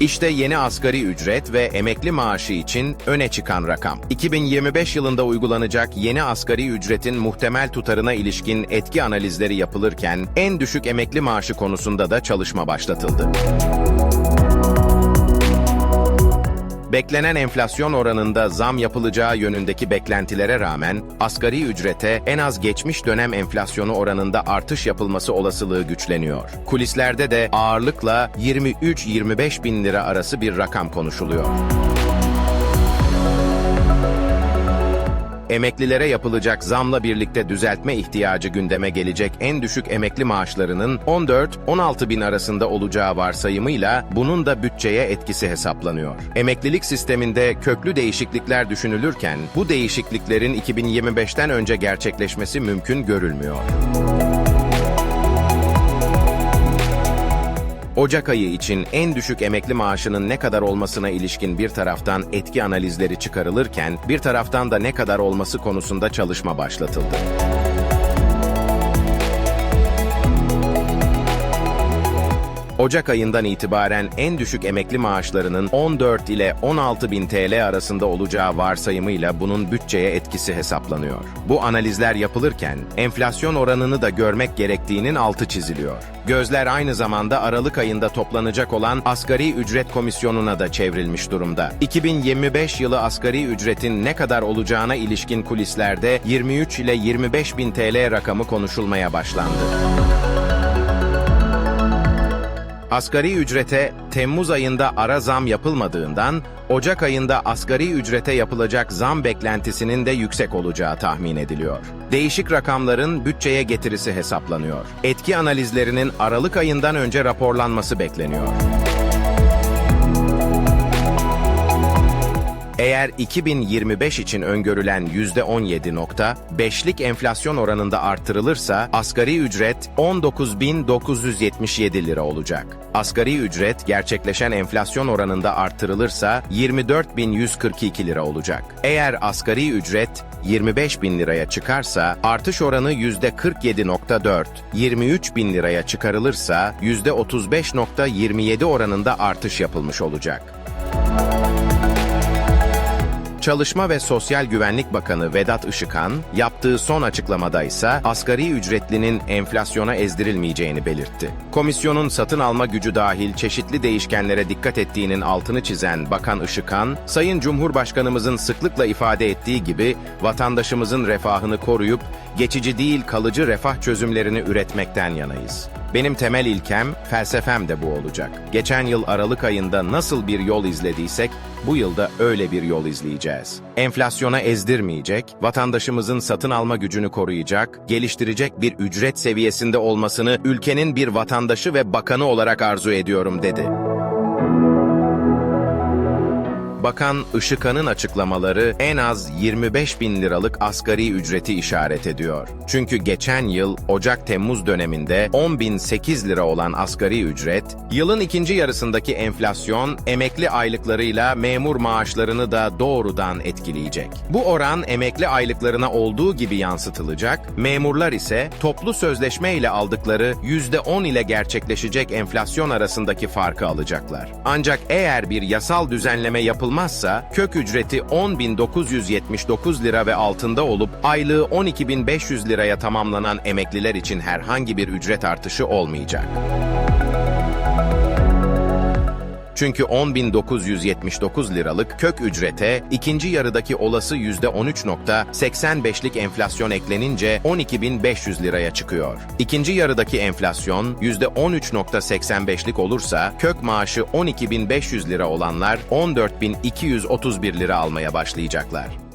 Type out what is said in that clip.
İşte yeni asgari ücret ve emekli maaşı için öne çıkan rakam. 2025 yılında uygulanacak yeni asgari ücretin muhtemel tutarına ilişkin etki analizleri yapılırken en düşük emekli maaşı konusunda da çalışma başlatıldı. Beklenen enflasyon oranında zam yapılacağı yönündeki beklentilere rağmen asgari ücrete en az geçmiş dönem enflasyonu oranında artış yapılması olasılığı güçleniyor. Kulislerde de ağırlıkla 23-25 bin lira arası bir rakam konuşuluyor. Emeklilere yapılacak zamla birlikte düzeltme ihtiyacı gündeme gelecek en düşük emekli maaşlarının 14-16 bin arasında olacağı varsayımıyla bunun da bütçeye etkisi hesaplanıyor. Emeklilik sisteminde köklü değişiklikler düşünülürken bu değişikliklerin 2025'ten önce gerçekleşmesi mümkün görülmüyor. Ocak ayı için en düşük emekli maaşının ne kadar olmasına ilişkin bir taraftan etki analizleri çıkarılırken, bir taraftan da ne kadar olması konusunda çalışma başlatıldı. Ocak ayından itibaren en düşük emekli maaşlarının 14 ile 16 bin TL arasında olacağı varsayımıyla bunun bütçeye etkisi hesaplanıyor. Bu analizler yapılırken enflasyon oranını da görmek gerektiğinin altı çiziliyor. Gözler aynı zamanda Aralık ayında toplanacak olan Asgari Ücret Komisyonu'na da çevrilmiş durumda. 2025 yılı asgari ücretin ne kadar olacağına ilişkin kulislerde 23 ile 25 bin TL rakamı konuşulmaya başlandı. Asgari ücrete Temmuz ayında ara zam yapılmadığından Ocak ayında asgari ücrete yapılacak zam beklentisinin de yüksek olacağı tahmin ediliyor. Değişik rakamların bütçeye getirisi hesaplanıyor. Etki analizlerinin Aralık ayından önce raporlanması bekleniyor. Eğer 2025 için öngörülen %17.5'lik enflasyon oranında artırılırsa asgari ücret 19.977 lira olacak. Asgari ücret gerçekleşen enflasyon oranında artırılırsa 24.142 lira olacak. Eğer asgari ücret 25 bin liraya çıkarsa artış oranı %47.4, 23 bin liraya çıkarılırsa %35.27 oranında artış yapılmış olacak. Çalışma ve Sosyal Güvenlik Bakanı Vedat Işıkhan, yaptığı son açıklamada ise asgari ücretlinin enflasyona ezdirilmeyeceğini belirtti. Komisyonun satın alma gücü dahil çeşitli değişkenlere dikkat ettiğinin altını çizen Bakan Işıkhan, Sayın Cumhurbaşkanımızın sıklıkla ifade ettiği gibi vatandaşımızın refahını koruyup geçici değil kalıcı refah çözümlerini üretmekten yanayız. Benim temel ilkem, felsefem de bu olacak. Geçen yıl Aralık ayında nasıl bir yol izlediysek, bu yılda öyle bir yol izleyeceğiz. Enflasyona ezdirmeyecek, vatandaşımızın satın alma gücünü koruyacak, geliştirecek bir ücret seviyesinde olmasını ülkenin bir vatandaşı ve bakanı olarak arzu ediyorum dedi. Bakan Işıkan'ın açıklamaları en az 25 bin liralık asgari ücreti işaret ediyor. Çünkü geçen yıl Ocak-Temmuz döneminde 10.008 lira olan asgari ücret, yılın ikinci yarısındaki enflasyon emekli aylıklarıyla memur maaşlarını da doğrudan etkileyecek. Bu oran emekli aylıklarına olduğu gibi yansıtılacak, memurlar ise toplu sözleşme ile aldıkları %10 ile gerçekleşecek enflasyon arasındaki farkı alacaklar. Ancak eğer bir yasal düzenleme yapılmazsa kök ücreti 10.979 lira ve altında olup aylığı 12.500 liraya tamamlanan emekliler için herhangi bir ücret artışı olmayacak. Çünkü 10.979 liralık kök ücrete ikinci yarıdaki olası %13.85'lik enflasyon eklenince 12.500 liraya çıkıyor. İkinci yarıdaki enflasyon %13.85'lik olursa kök maaşı 12.500 lira olanlar 14.231 lira almaya başlayacaklar.